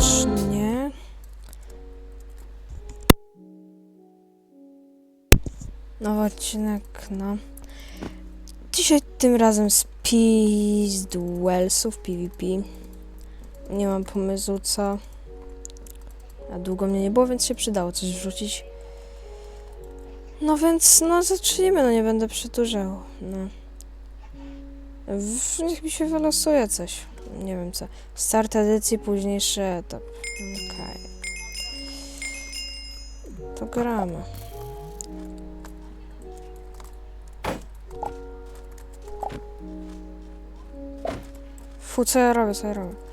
serdecznie. Nowy odcinek, no. Dzisiaj tym razem z Peace PvP. Nie mam pomysłu co. A długo mnie nie było, więc się przydało coś wrzucić. No więc, no zacznijmy, no nie będę przedłużał. No. W, niech mi się wylosuje coś. Nie wiem co. Start edycji, późniejszy etap. Okej. To gramy. Fu, co ja robię, co ja robię?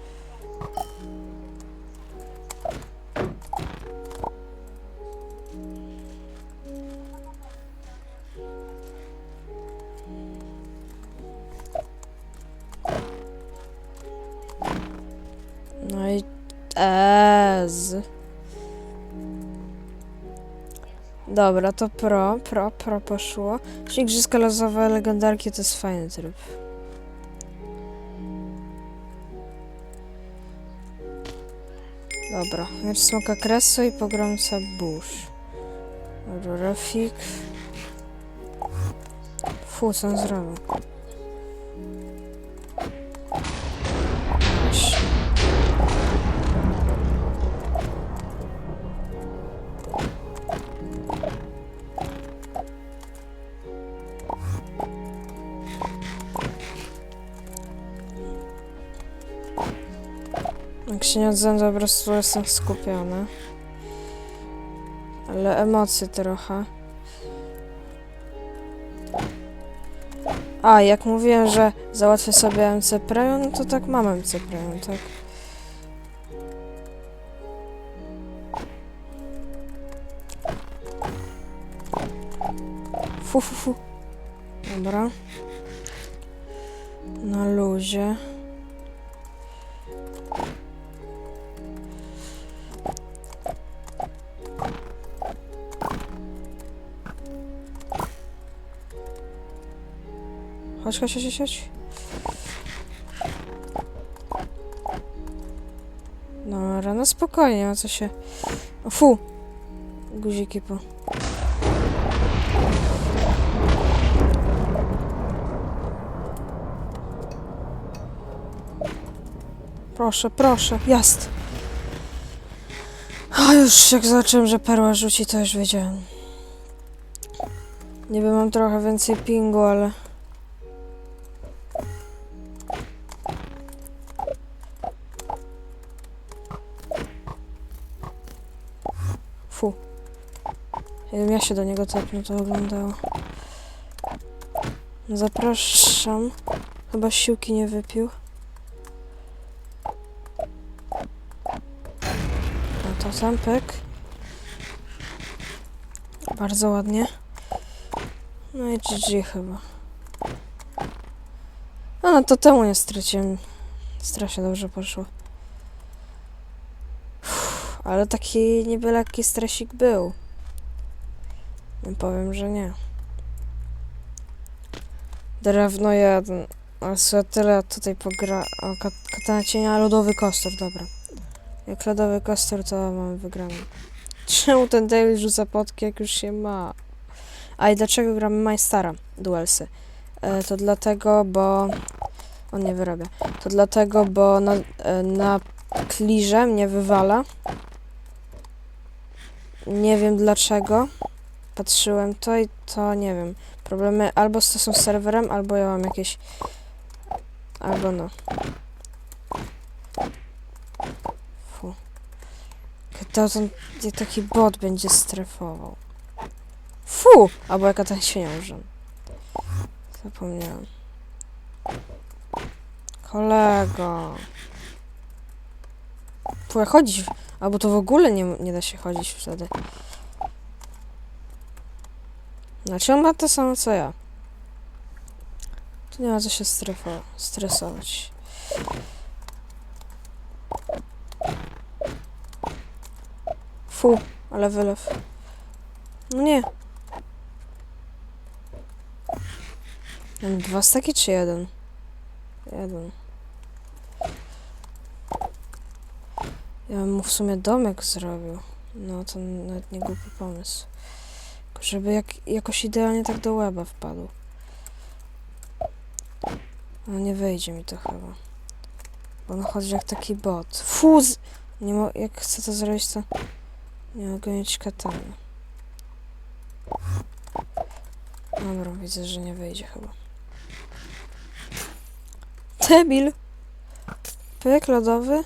Dobra, to pro, pro, pro poszło. Igrzyska losowe legendarki to jest fajny tryb. Dobra, miecz smoka kresu i pogromca burz. Rafik. Fu, co on zrobił? Jak się nie to po prostu jestem skupiony. Ale emocje trochę. A, jak mówiłem, że załatwię sobie MC Premium, to tak mam MC Premium, tak? Fu, fu, fu. Dobra. Na luzie. Chodź, chodź, chodź, chodź. No spokojnie, nie ma co się... O, fu! Guziki po... Proszę, proszę, jest! A już jak zobaczyłem, że perła rzuci, to już wiedziałem. Niby mam trochę więcej pingu, ale... Fu. Jakbym ja się do niego tepnął, to oglądało. Zapraszam. Chyba siłki nie wypił. No to zampek. Bardzo ładnie. No i GG chyba. A no to temu nie straciłem. Strasznie dobrze poszło. Ale taki niby lekki stresik był. Powiem, że nie. Drewno jeden. Ale sobie tyle tutaj pogra... O, kat katana cienia, lodowy kostur, dobra. Jak lodowy kostur, to mamy wygraną. Czemu ten Daily rzuca potki, jak już się ma? A i dlaczego gramy Majstara Duelsy? E, to dlatego, bo... On nie wyrabia. To dlatego, bo na, e, na mnie wywala. Nie wiem dlaczego. Patrzyłem to i to nie wiem. Problemy albo z tą serwerem, albo ja mam jakieś. Albo no. Fu. To ten taki bot będzie strefował. Fu! Albo jaka ten świniążem. Zapomniałem. Kolego. Fu, jak chodzić? Albo to w ogóle nie, nie da się chodzić wtedy. Znaczy on ma to samo co ja. Tu nie ma co się strefo- stresować. Fu, ale wylew. No nie. Mam dwa staki czy jeden? Jeden. Ja bym mu w sumie domek zrobił. No to nawet nie głupi pomysł. Żeby jak, jakoś idealnie tak do łeba wpadł. No nie wyjdzie mi to chyba. Bo on chodzi jak taki bot. Fuz! Nie mo- jak chcę to zrobić, to nie mogę mieć katany. Dobra, widzę, że nie wyjdzie chyba. Debil! Pyk lodowy.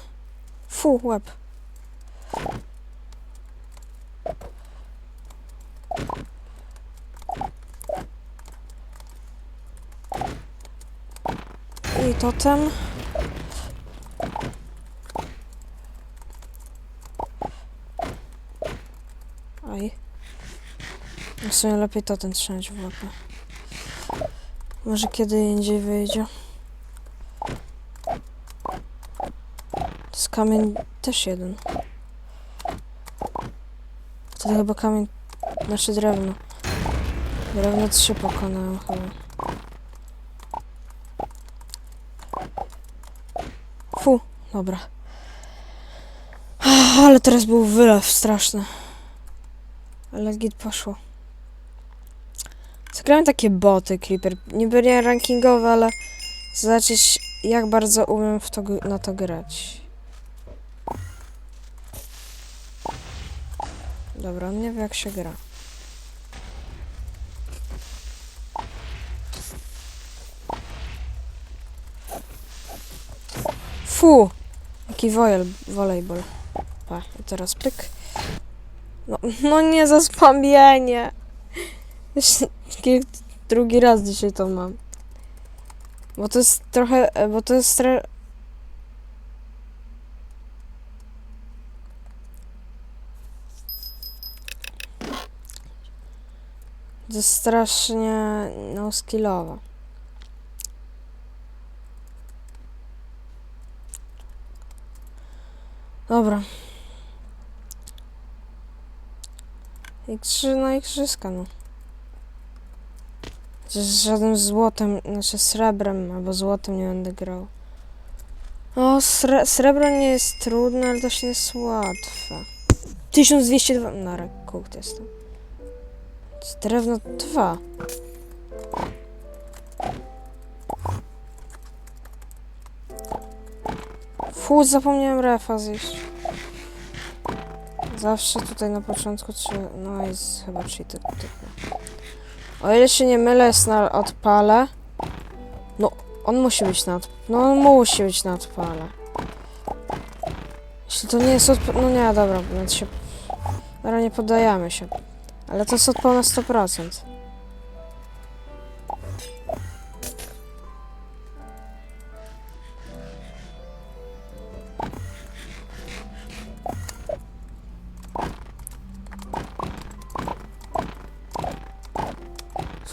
Fu, łeb. I totem. Aj. W sumie lepiej totem trzymać w łapę. Może kiedy indziej wyjdzie. To jest kamień też jeden. To chyba kamień, znaczy drewno. Drewno trzy pokonałem chyba. Fu, dobra. Ah, Ale teraz był wylew straszny. Ale git poszło. Zagrałem takie boty, Creeper. Niby nie rankingowe, ale zobaczyć jak bardzo umiem w to, na to grać. Dobra, on nie wie jak się gra. Fu! Jaki wojel, volejbol. Pa, i teraz pyk. No, no nie za spamienie. Jeszcze kil- drugi raz dzisiaj to mam. Bo to jest trochę, bo to jest To jest strasznie no skillowo. Dobra. Igrzy, no igrzyska, no. Z żadnym złotem, znaczy srebrem albo złotem nie będę grał. O, sre srebro nie jest trudne, ale też nie jest łatwe. 1202... Na rekord jestem. Jest Drewno 2. Fu, zapomniałem refa zjeść. Zawsze tutaj na początku trzeba... No jest chyba cheated typu. O ile się nie mylę, jest na odpale. No, on musi być na No, on musi być na odpale. Jeśli to nie jest odp... No nie, dobra, więc się... Dobra, nie poddajemy się. Ale to jest odpał na 100%.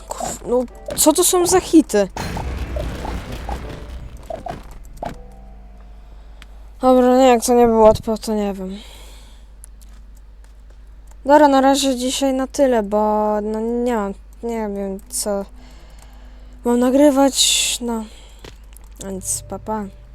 Kurw, No, co to są za hity? Dobra, nie, jak to nie było odpał, to nie wiem. Dobra, na razie dzisiaj na tyle, bo no nie mam, nie wiem co mam nagrywać, no. Nic, papa. Pa.